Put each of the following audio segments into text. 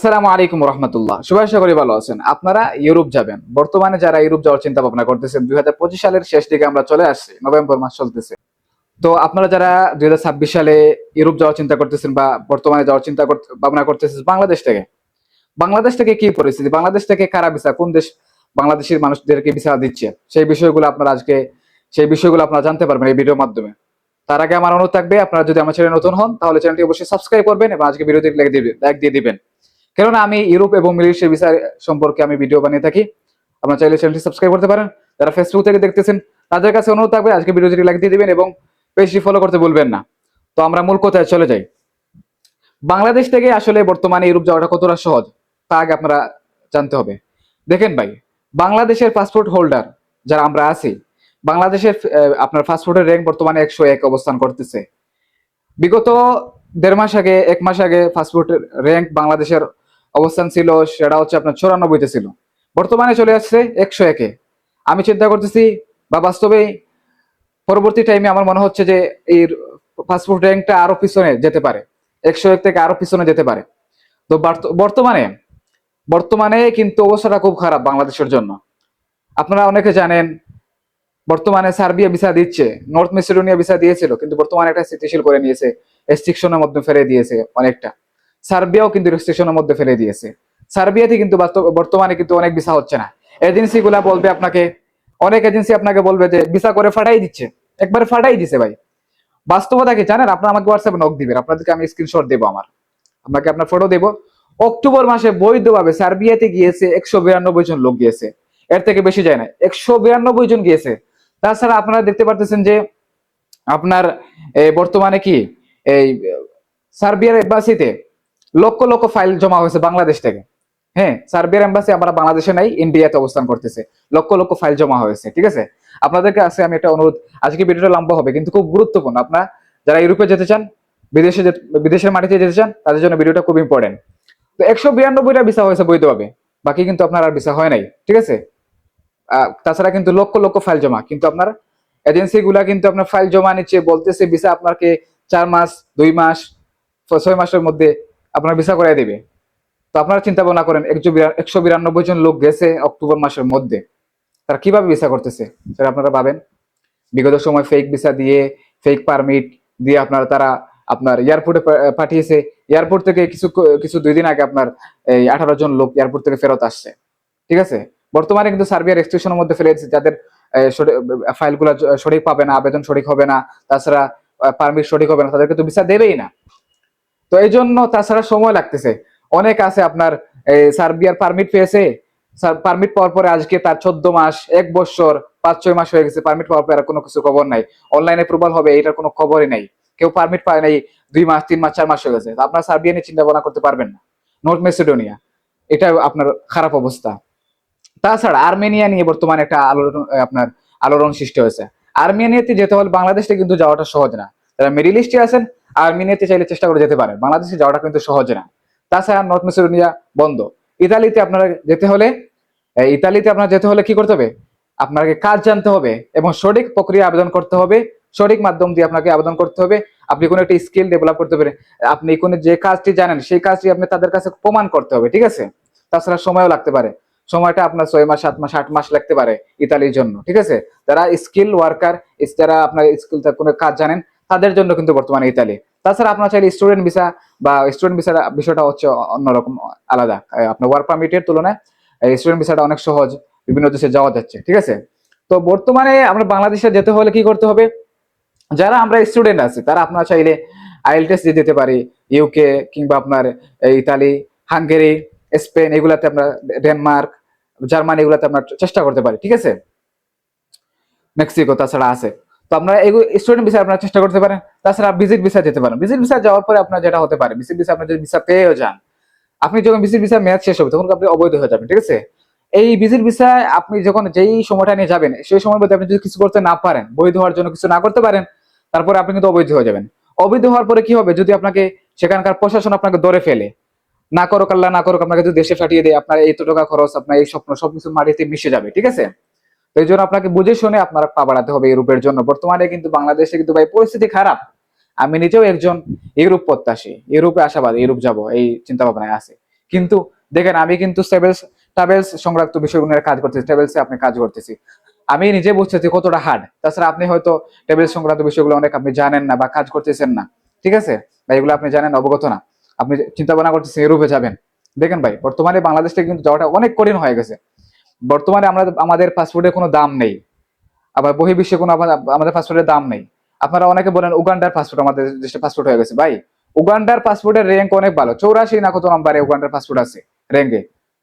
আসসালামু আলাইকুম রহমতুল্লাহ। সবাই করি, ভালো আছেন? আপনারা ইউরোপ যাবেন। বর্তমানে যারা ইউরোপ যাওয়ার চিন্তা ভাবনা করতেছেন, দুই হাজার পঁচিশ সালের শেষ দিকে আমরা চলে আসছি, নভেম্বর মাস চলতেছে। তো আপনারা যারা দুই হাজার ছাব্বিশ সালে ইউরোপ যাওয়ার চিন্তা করতেছেন বা বর্তমানে যাওয়ার চিন্তা ভাবনা করতেছেন, বাংলাদেশ থেকে। বাংলাদেশ থেকে কি পরিস্থিতি? বাংলাদেশ থেকে কারা ভিসা? কোন দেশ বাংলাদেশের মানুষদেরকে ভিসা দিচ্ছে? সেই বিষয়গুলো আপনারা আজকে, সেই বিষয়গুলো আপনারা জানতে পারবেন এই ভিডিওর মাধ্যমে। তার আগে আমার অনুরোধ থাকবে, আপনারা যদি আমার চ্যানেল নতুন হন, তাহলে চ্যানেলটি অবশ্যই সাবস্ক্রাইব করবেন এবং আজকে ভিডিওতে লাইক দিবেন লাইক দিয়ে দিবেন। কেননা আমি ইউরোপ এবং মিডল ইস্টের ভিসা সম্পর্কে আমি ভিডিও বানিয়ে থাকি। আপনারা চাইলে চ্যানেলটি সাবস্ক্রাইব করতে পারেন। যারা ফেসবুক থেকে দেখতেছেন, তাদের কাছে অনুরোধ থাকবে আজকে ভিডিওটি লাইক দিয়ে দিবেন এবং পেজটি ফলো করতে ভুলবেন না। তো আমরা মূল কথায় চলে যাই। বাংলাদেশ থেকে আসলে বর্তমানে ইউরোপ যাওয়াটা কতটা সহজ, তা আগে আপনারা জানতে হবে। দেখেন ভাই, বাংলাদেশের পাসপোর্ট হোল্ডার যারা আমরা আছি, বাংলাদেশের আপনার পাসপোর্টের র্যাঙ্ক বর্তমানে একশো এক অবস্থান করতেছে। বিগত দেড় মাস আগে, এক মাস আগে পাসপোর্টের র্যাঙ্ক বাংলাদেশের অবস্থান ছিল সেটা হচ্ছে আপনার চুরানব্বইতে ছিল। বর্তমানে চলে আসছে একশো একে। আমি চিন্তা করতেছি বা বাস্তবে পরবর্তী টাইমে আমার মনে হচ্ছে যে এই পাসপোর্ট র্যাঙ্কটা আরও পিছনে যেতে পারে। একশো এক থেকে আরও পিছনে যেতে পারে। তো বর্তমানে বর্তমানে কিন্তু অবস্থাটা খুব খারাপ বাংলাদেশের জন্য। আপনারা অনেকে জানেন, বর্তমানে সার্বিয়া ভিসা দিচ্ছে, নর্থ মেসিডোনিয়া ভিসা দিয়েছিল, কিন্তু বর্তমানে একটা স্থিতিশীল করে নিয়েছে রেস্ট্রিকশনের মধ্যে ফেলে দিয়েছে অনেকটা। সার্বিয়াও কিন্তু রেস্ট্রিকশনের মধ্যে ফেলে দিয়েছে। সার্বিয়াতে কিন্তু বর্তমানে কিন্তু অনেক ভিসা হচ্ছে না। এজেন্সি গুলা বলবে আপনাকে অনেক এজেন্সি আপনাকে বলবে যে ভিসা করে ফাটাই দিচ্ছে। একবার ফাটাই দিছে ভাই। বাস্তবতা কি জানেন? আপনার আমাকে হোয়াটসঅ্যাপে নক দিবেন। আপনাদেরকে আমি স্ক্রিনশট দেবো আমার। আপনাকে আপনার ফটো দেবো। অক্টোবর মাসে বৈধভাবে সার্বিয়াতে গিয়েছে একশো বিরানব্বই জন লোক গিয়েছে। এর থেকে বেশি যায় না। একশো বিরানব্বই জন গিয়েছে। তাছাড়া আপনারা দেখতে পারতেছেন যে আপনার বর্তমানে কি? এই, সার্বিয়ার এম্বাসিতে লক্ষ লক্ষ ফাইল জমা হয়েছে বাংলাদেশ থেকে। হ্যাঁ সার্বিয়ার এম্বাসি আমরা বাংলাদেশে নাই ইন্ডিয়াতে অবস্থান করতেছে। লক্ষ লক্ষ ফাইল জমা হয়েছে, ঠিক আছে? আপনাদেরকে আছে আমি একটা অনুরোধ, আজকে ভিডিওটা লম্বা হবে, কিন্তু খুব গুরুত্বপূর্ণ। আপনারা যারা ইউরোপে যেতে চান, বিদেশে বিদেশের মাটিতে যেতে চান, তাদের জন্য ভিডিওটা খুব ইম্পর্টেন্ট তো একশো বিরানব্বইটা ভিসা হয়েছে বৈধভাবে, বাকি কিন্তু আপনার আর ভিসা হয় নাই, ঠিক আছে? তাছাড়া কিন্তু লক্ষ লক্ষ ফাইল জমা, কিন্তু আপনার এজেন্সি গুলা কিন্তু আপনার ফাইল জমা নিচ্ছে, বলতেছে ভিসা আপনাকে চার মাস, দুই মাস, ছয় মাসের মধ্যে আপনার ভিসা করে দিবে। তো আপনারা চিন্তা ভাবনা করেন, একশো একশো বিরানব্বই জন লোক গেছে অক্টোবর মাসের মধ্যে। তারা কীভাবে ভিসা করতেছে? সেটা আপনারা পাবেন বিগত সময় ফেক ভিসা দিয়ে ফেক পারমিট দিয়ে আপনার, তারা আপনার এয়ারপোর্টে পাঠিয়েছে। এয়ারপোর্ট থেকে কিছু কিছু দুই দিন আগে আপনার এই আঠারো জন লোক এয়ারপোর্ট থেকে ফেরত আসছে। ঠিক আছে? বর্তমানে কিন্তু সার্বিয়া রেজিস্ট্রেশনের মধ্যে ফেলে দিচ্ছে যাদের ফাইলগুলো সঠিক পাবে না, আবেদন সঠিক হবে না, তাছাড়া পারমিট সঠিক হবে না, তাদেরকে তো ভিসা দেবেই না। তো এই জন্য তাছাড়া সময় লাগতেছে। অনেক আছে আপনার সার্বিয়ার পারমিট পেয়েছে। পারমিট পাওয়ার পরে আজকে তার চোদ্দ মাস, এক বছর, পাঁচ, ছয় মাস হয়ে গেছে পারমিট পাওয়ার পরে কোনো কিছু খবর নাই। অনলাইনে অ্যাপ্রুভাল হবে, এটার কোনো খবরই নাই। কেউ পারমিট পায় নাই, দুই মাস, তিন মাস, চার মাস হয়ে গেছে। আপনার সার্বিয়া নিয়ে চিন্তা ভাবনা করতে পারবেন না। নর্থ মেসিডোনিয়া এটা আপনার খারাপ অবস্থা। তাছাড়া আর্মেনিয়া নিয়ে বর্তমানে একটা আলোড়ন আপনার আলোড়ন সৃষ্টি হয়েছে। আর্মেনিয়াতে যেতে হলে বাংলাদেশ কিন্তু যাওয়াটা সহজ না। যারা মিডিল ইস্টে আছেন আর্মেনিয়াতে চাইলে চেষ্টা করে যেতে পারেন বাংলাদেশে যাওয়াটা কিন্তু সহজ না। তাছাড়া নর্থ মেসিডোনিয়া বন্ধ। ইতালিতে আপনারা যেতে হলে ইতালিতে আপনার যেতে হলে কি করতে হবে? আপনাকে কাজ জানতে হবে এবং সঠিক প্রক্রিয়া আবেদন করতে হবে। সঠিক মাধ্যম দিয়ে আপনাকে আবেদন করতে হবে। আপনি কোনো একটা স্কিল ডেভেলপ করতে পারেন আপনি কোনো যে কাজটি জানেন, সেই কাজটি আপনি তাদের কাছে প্রমাণ করতে হবে, ঠিক আছে? তাছাড়া সময়ও লাগতে পারে। সময়টা আপনার ছয় মাস, সাত মাস, আট মাস লাগতে পারে ইতালির জন্য, ঠিক আছে? যারা স্কিল ওয়ার্কার যারা আপনার স্কিল কোনো কাজ জানেন তাদের জন্য কিন্তু বর্তমানে ইতালি। তাছাড়া আপনার চাইলে স্টুডেন্ট ভিসা বা স্টুডেন্ট ভিসার বিষয়টা হচ্ছে অন্যরকম, আলাদা। আপনার ওয়ার্ক পারমিটের তুলনায় স্টুডেন্ট ভিসাটা অনেক সহজ, বিভিন্ন দেশে যাওয়া যাচ্ছে, ঠিক আছে? তো বর্তমানে আমরা বাংলাদেশে যেতে হলে কি করতে হবে? যারা আমরা স্টুডেন্ট আছি, তারা আপনার চাইলে আইএল টেস্ট দিয়ে দিতে পারি ইউকে কিংবা আপনার ইতালি, হাঙ্গেরি, স্পেন, এগুলাতে আমরা ডেনমার্ক, জার্মানি এগুলাতে আমরা চেষ্টা করতে পারি, ঠিক আছে? মেক্সিকো তাছাড়া আছে। তো আপনারা এগুলো স্টুডেন্ট ভিসা আপনারা চেষ্টা করতে পারেন। তাছাড়া ভিজিট ভিসা যেতে পারেন। ভিজিট ভিসা যাওয়ার পরে আপনার যেটা হতে পারে ভিজিট ভিসা আপনি যদি ভিসা পেয়েও যান, আপনি যখন ভিজিট ভিসা মেয়াদ শেষ হবে, তখন আপনি অবৈধ হয়ে যাবেন, ঠিক আছে? এই ভিজিট ভিসায় আপনি যখন যেই সময়টা নিয়ে যাবেন, সেই সময় মধ্যে আপনি যদি কিছু করতে না পারেন, বৈধ হওয়ার জন্য কিছু না করতে পারেন, তারপরে আপনি কিন্তু অবৈধ হয়ে যাবেন। অবৈধ হওয়ার পরে কি হবে? যদি আপনাকে সেখানকার প্রশাসন আপনাকে ধরে ফেলে, না করুক আল্লাহ, না করুক, আপনাকে যদি দেশে ফাটিয়ে দেয়, আপনার এই টাকা খরচ, আপনার এই স্বপ্ন, সবকিছু মাটিতে মিশে যাবে, ঠিক আছে? এই জন্য আপনাকে বুঝে শুনে আপনার পা বাড়াতে হবে ইউরোপের জন্য। বর্তমানে কিন্তু বাংলাদেশে কিন্তু ভাই পরিস্থিতি খারাপ। আমি নিজেও একজন ইউরোপ প্রত্যাশী। ইউরোপে আশাবাদ ইউরোপ যাব, এই চিন্তা ভাবনায় আছে। কিন্তু দেখেন, আমি কিন্তু ট্রাভেলস ট্রাভেলস সংক্রান্ত বিষয়গুলো কাজ করতেছি ট্রাভেলসে আপনি কাজ করতেছি। আমি নিজে বুঝতেছি কতটা হার্ড তাছাড়া আপনি হয়তো ট্রাভেলস সংক্রান্ত বিষয়গুলো অনেক আপনি জানেন না বা কাজ করতেছেন না। ঠিক আছে? বা এগুলো আপনি জানেন, অবগত না। আপনি চিন্তা ভাবনা করতেছেন ইউরোপে যাবেন। দেখেন ভাই, বর্তমানে বাংলাদেশ থেকে কিন্তু যাওয়াটা অনেক কঠিন হয়ে গেছে। বর্তমানে আমরা আমাদের পাসপোর্টের কোনো দাম নেই। আবার বহির্বিশ্বে কোনো আমাদের পাসপোর্টের দাম নেই। আপনারা অনেকে বলেন উগান্ডার পাসপোর্ট আমাদের দেশে পাসপোর্ট হয়ে গেছে। ভাই, উগান্ডার পাসপোর্টের র্যাঙ্ক অনেক ভালো। চৌরাশি না কত নম্বরে উগান্ডার পাসপোর্ট আছে র্যাঙ্কে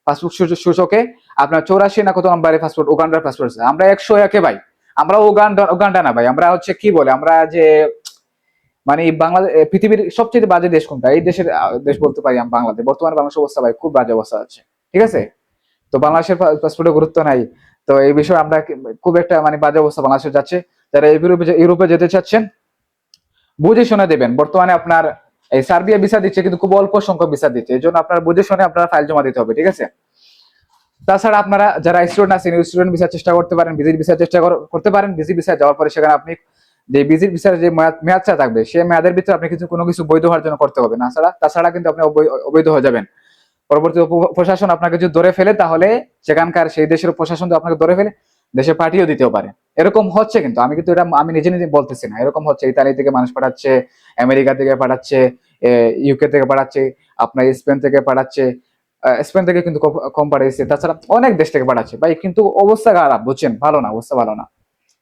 পাসপোর্ট সূচকে আপনার চৌরাশি না কত নম্বরে পাসপোর্ট উগান্ডার পাসপোর্ট আছে। আমরা একশো একে ভাই, আমরা উগান্ডা উগান্ডা না ভাই। আমরা হচ্ছে কি বলে, আমরা যে মানে বাংলাদেশ পৃথিবীর সবচেয়ে বাজে দেশ কোনটা? এই দেশের দেশ বলতে পারি আমি বাংলাদেশ বর্তমানে বাংলাদেশ অবস্থা ভাই, খুব বাজে অবস্থা আছে ঠিক আছে? তো বাংলাদেশের পাসপোর্টে গুরুত্ব নাই। তো এই বিষয়ে আমরা খুব একটা মানে বাজে অবস্থা বাংলাদেশে যাচ্ছে। যারা ইউরোপে ইউরোপে যেতে চাচ্ছেন, বুঝে শুনে দেবেন। বর্তমানে আপনার এই সার্বিয়া ভিসা দিচ্ছে কিন্তু খুব অল্প সংখ্যক ভিসা দিচ্ছে। এই জন্য আপনার বুঝে শুনে আপনারা ফাইল জমা দিতে হবে, ঠিক আছে? তাছাড়া আপনারা যারা স্টুডেন্ট আছেন স্টুডেন্ট ভিসা চেষ্টা করতে পারেন ভিজিট ভিসা চেষ্টা করতে পারেন। ভিজিট ভিসা যাওয়ার পরে সেখানে আপনি যে ভিজিট ভিসার যে মেয়াদ- মেয়াদটা থাকবে সেই মেয়াদের ভিতরে আপনি কিছু কোনো কিছু বৈধ হওয়ার জন্য করতে হবে না। ছাড়া তাছাড়া কিন্তু আপনি অবৈ- অবৈধ হয়ে যাবেন। পরবর্তী প্রশাসন আপনাকে যদি ধরে ফেলে, তাহলে সেখানকার সেই দেশের প্রশাসন আপনাকে ধরে ফেলে, দেশে পাঠিয়েও দিতেও পারে। এরকম হচ্ছে কিন্তু। আমি কিন্তু এটা আমি নিজে নিজে বলতেছি না। এরকম হচ্ছে। ইতালি থেকে মানুষ পাঠাচ্ছে, আমেরিকা থেকে পাঠাচ্ছে ইউকে থেকে পাঠাচ্ছে, আপনার স্পেন থেকে পাঠাচ্ছে স্পেন থেকে কিন্তু কম- পাঠিয়েছে তাছাড়া অনেক দেশ থেকে পাঠাচ্ছে। ভাই, কিন্তু অবস্থা খারাপ, বুঝছেন? ভালো না, অবস্থা ভালো না।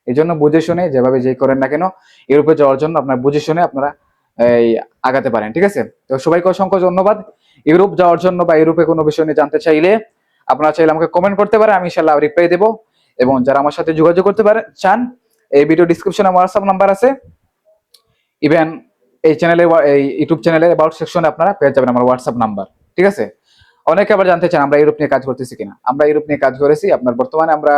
এই জন্য বুঝে শুনে, যেভাবে যেই করেন না কেন, ইউরোপে যাওয়ার জন্য আপনার বুঝে শুনে আপনারা আগাতে পারেন, ঠিক আছে? তো সবাইকে অসংখ্য ধন্যবাদ। ইউরোপ যাওয়ার জন্য বা ইউরোপে কোনো বিষয় নিয়ে জানতে চাইলে আপনারা চাইলে আমাকে কমেন্ট করতে পারেন, আমি ইনশাল্লাহ রিপ্লাই দেবো। এবং যারা আমার সাথে যোগাযোগ করতে পারেন চান, এই ভিডিও ডিসক্রিপশনে হোয়াটসঅ্যাপ নাম্বার আছে। ইভেন এই চ্যানেলে এই ইউটিউব চ্যানেলে অ্যাবাউট সেকশনে আপনারা পেয়ে যাবেন আমার হোয়াটসঅ্যাপ নাম্বার ঠিক আছে? অনেকে আবার জানতে চান, আমরা ইউরোপ নিয়ে কাজ করতেছি কিনা? আমরা ইউরোপ নিয়ে কাজ করেছি, আপনার বর্তমানে আমরা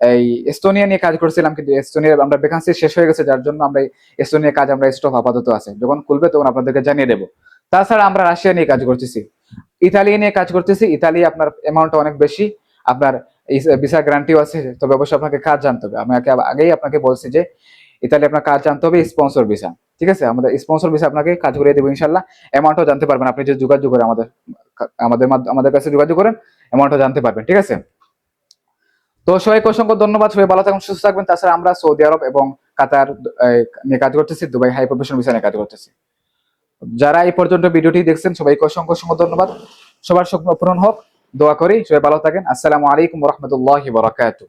এই এস্তোনিয়া নিয়ে কাজ করছিলাম, কিন্তু এস্তোনিয়ার আমরা ভ্যাকান্সি শেষ হয়ে গেছে, যার জন্য আমরা এস্তোনিয়া কাজ আমরা স্টপ আপাতত আছে। যখন খুলবে তখন আপনাদেরকে জানিয়ে দেবো। তাছাড়া আমরা রাশিয়া নিয়ে কাজ করতেছি। ইতালি নিয়ে কাজ করতেছি, ইতালি আপনার অ্যামাউন্টটা অনেক বেশি। আপনার ভিসা গ্যারান্টিও আছে, তবে অবশ্যই আপনাকে কাজ জানতে হবে। আমি আগেই আপনাকে বলছি যে, ইতালি আপনার কাজ জানতে হবে স্পন্সর ভিসা ঠিক আছে? আমাদের স্পন্সর ভিসা আপনাকে কাজ করে দেবো ইনশাল্লাহ। অ্যামাউন্টও জানতে পারবেন। আপনি যে যোগাযোগ করে আমাদের আমাদের আমাদের কাছে যোগাযোগ করেন অ্যামাউন্টও জানতে পারবেন। ঠিক আছে? তো সবাইকে অসংখ্য ধন্যবাদ, সবাই ভালো থাকুন, সুস্থ থাকবেন। তাছাড়া আমরা সৌদি আরব এবং কাতার নিয়ে কাজ করতেছি, দুবাই হাই প্রফেশন ভিসা কাজ করতেছি। যারা এই পর্যন্ত ভিডিওটি দেখছেন, সবাইকে অসংখ্য অসংখ্য ধন্যবাদ। সবার স্বপ্ন পূরণ হোক, দোয়া করি, সবাই ভালো থাকেন। আসসালামু আলাইকুম রহমতুল্লাহ বরাকাতু